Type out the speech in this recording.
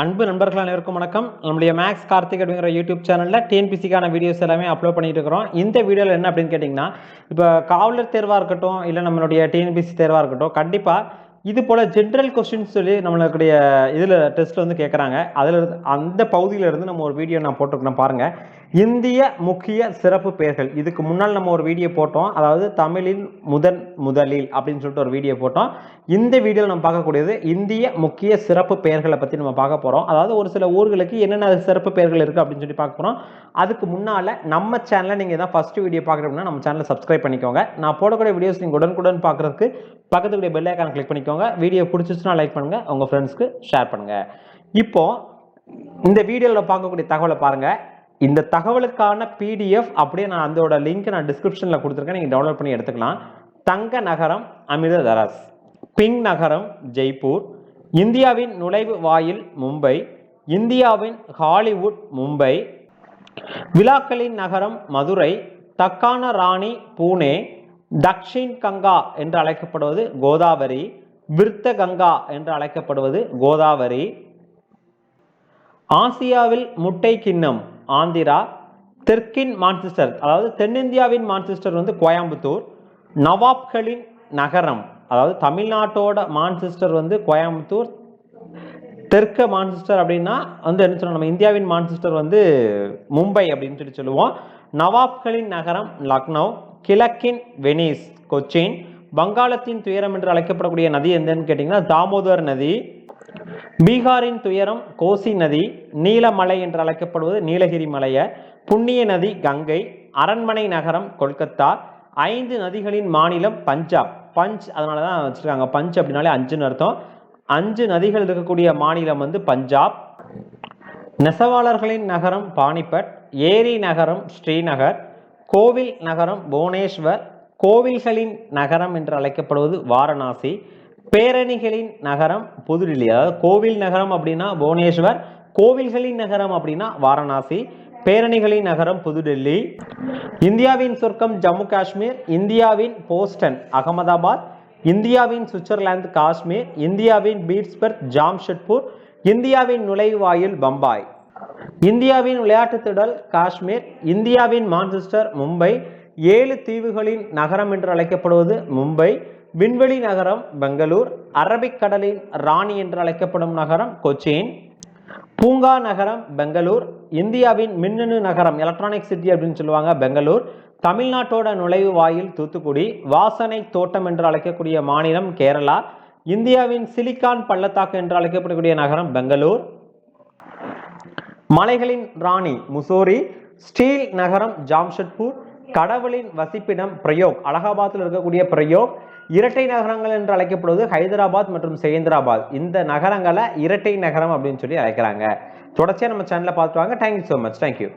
அன்பு நண்பர்கள் அனைவருக்கும் வணக்கம். நம்முடைய மேக்ஸ் கார்த்திக் அப்படிங்கிற யூடியூப் சேனலில் டிஎன்பிசிக்கான வீடியோஸ் எல்லாமே அப்லோட் பண்ணிட்டு இருக்கிறோம். இந்த வீடியோவில் என்ன அப்படின்னு கேட்டிங்கன்னா இப்போ காவலர் தேர்வாக இருக்கட்டும் இல்லை நம்மளுடைய டிஎன்பிசி தேர்வாக இருக்கட்டும் கண்டிப்பாக இது போல் ஜென்ரல் கொஸ்டின்ஸ் சொல்லி நம்மளுடைய இதில் டெஸ்ட்டில் வந்து கேட்குறாங்க அதில் அந்த பகுதியிலேருந்து நம்ம ஒரு வீடியோ நான் போட்டிருக்கேன் பாருங்கள் இந்திய முக்கிய சிறப்பு பெயர்கள். இதுக்கு முன்னால் நம்ம ஒரு வீடியோ போட்டோம். அதாவது தமிழின் முதன் முதலில் அப்படின்னு சொல்லிட்டு ஒரு வீடியோ போட்டோம். இந்த வீடியோவில் நம்ம பார்க்கக்கூடியது இந்திய முக்கிய சிறப்பு பெயர்களை பற்றி நம்ம பார்க்க போகிறோம் அதாவது ஒரு சில ஊர்களுக்கு என்னென்ன சிறப்பு பெயர்கள் இருக்குது அப்படின்னு சொல்லி பார்க்க போகிறோம் அதுக்கு முன்னால் நம்ம சேனலை நீங்கள் தான் ஃபஸ்ட்டு வீடியோ பார்க்குறீங்கன்னா நம்ம சேனலை சப்ஸ்கிரைப் பண்ணிக்கோங்க. நான் போடக்கூடிய வீடியோஸ் நீங்கள் உடனுக்குடன் பார்க்குறதுக்கு பக்கத்துக்குடைய பெல் ஐக்கான கிளிக் பண்ணிக்கோங்க. வீடியோ பிடிச்சிச்சுன்னா லைக் பண்ணுங்கள் உங்கள் ஃப்ரெண்ட்ஸ்க்கு ஷேர் பண்ணுங்கள் இப்போ இந்த வீடியோவில் பார்க்கக்கூடிய தகவலை பாருங்கள் இந்த தகவலுக்கான பிடிஎஃப் அப்படியே நான் அதோட லிங்க் நான் டிஸ்கிரிப்ஷனில் கொடுத்துருக்கேன். நீங்கள் டவுன்லோட் பண்ணி எடுத்துக்கலாம். தங்க நகரம் அமிர்தரஸ் பிங் நகரம் ஜெய்ப்பூர். இந்தியாவின் நுழைவு வாயில் மும்பை. இந்தியாவின் ஹாலிவுட் மும்பை. விழாக்களின் நகரம் மதுரை. தக்கான ராணி பூனே. தக்ஷின் கங்கா என்று அழைக்கப்படுவது கோதாவரி. விருத்த கங்கா என்று அழைக்கப்படுவது கோதாவரி. ஆசியாவில் முட்டை கிண்ணம் ஆந்திரா தெற்கின் மான்செஸ்டர் அதாவது தென்னிந்தியாவின் மான்செஸ்டர் வந்து கோயம்புத்தூர் நவாப்களின் நகரம் அதாவது தமிழ்நாட்டோட மான்செஸ்டர் வந்து கோயம்புத்தூர் தெற்க மான்செஸ்டர் அப்படின்னா வந்து என்ன சொல்லணும் நம்ம இந்தியாவின் மான்செஸ்டர் வந்து மும்பை அப்படின்னு சொல்லி சொல்லுவோம். நவாப்களின் நகரம் லக்னோ கிழக்கின் வெனிஸ் கொச்சின் வங்காளத்தின் துயரம் என்று அழைக்கப்படக்கூடிய நதி எந்தன்னு கேட்டிங்கன்னா தாமோதர் நதி பீகாரின் துயரம் கோசி நதி நீலமலை என்று அழைக்கப்படுவது நீலகிரி மலையை புண்ணிய நதி கங்கை அரண்மனை நகரம் கொல்கத்தா ஐந்து நதிகளின் மாநிலம் பஞ்சாப். பஞ்ச் அதனால தான் வச்சுருக்காங்க. பஞ்ச் அப்படின்னாலே அஞ்சுன்னு அர்த்தம். அஞ்சு நதிகள் இருக்கக்கூடிய மாநிலம் வந்து பஞ்சாப். நெசவாளர்களின் நகரம் பானிபட் ஏரி நகரம் ஸ்ரீநகர் கோவில் நகரம் புவனேஸ்வர் கோவில்களின் நகரம் என்று அழைக்கப்படுவது வாரணாசி பேரணிகளின் நகரம் புதுடில்லி. அதாவது கோவில் நகரம் அப்படின்னா புவனேஸ்வர் கோவில்களின் நகரம் அப்படின்னா வாரணாசி பேரணிகளின் நகரம் புதுடெல்லி. இந்தியாவின் சொர்க்கம் ஜம்மு காஷ்மீர் இந்தியாவின் போஸ்டன் அகமதாபாத் இந்தியாவின் சுவிட்சர்லாந்து காஷ்மீர் இந்தியாவின் பீட்ஸ்பர்க் ஜாம்ஷெட்பூர் இந்தியாவின் நுழைவாயில் பம்பாய். இந்தியாவின் விளையாட்டுத் திடல் காஷ்மீர் இந்தியாவின் மான்செஸ்டர் மும்பை ஏழு தீவுகளின் நகரம் என்று அழைக்கப்படுவது மும்பை விண்வெளி நகரம் பெங்களூர் அரபிக்கடலின் ராணி என்று அழைக்கப்படும் நகரம் கொச்சின் பூங்கா நகரம் பெங்களூர் இந்தியாவின் மின்னணு நகரம் எலக்ட்ரானிக் சிட்டி அப்படின்னு சொல்லுவாங்க பெங்களூர் தமிழ்நாட்டோட நுழைவு வாயில் தூத்துக்குடி வாசனை தோட்டம் என்று அழைக்கக்கூடிய மாநிலம் கேரளா இந்தியாவின் சிலிக்கான் பள்ளத்தாக்கு என்று அழைக்கப்படக்கூடிய நகரம் பெங்களூர் மலைகளின் ராணி முசோரி ஸ்டீல் நகரம் ஜாம்ஷெட்பூர் கடவுளின் வசிப்பிடம் பிரயோக். அலகாபாத்தில் இருக்கக்கூடிய பிரயோக் இரட்டை நகரங்கள் என்று அழைக்கப்படுவது ஹைதராபாத் மற்றும் செகந்திராபாத் இந்த நகரங்களை இரட்டை நகரம் அப்படின்னு சொல்லி அழைக்கிறாங்க. தொடர்ச்சியாக நம்ம சேனலில் பார்த்துட்டு வாங்க. Thank you so much thank you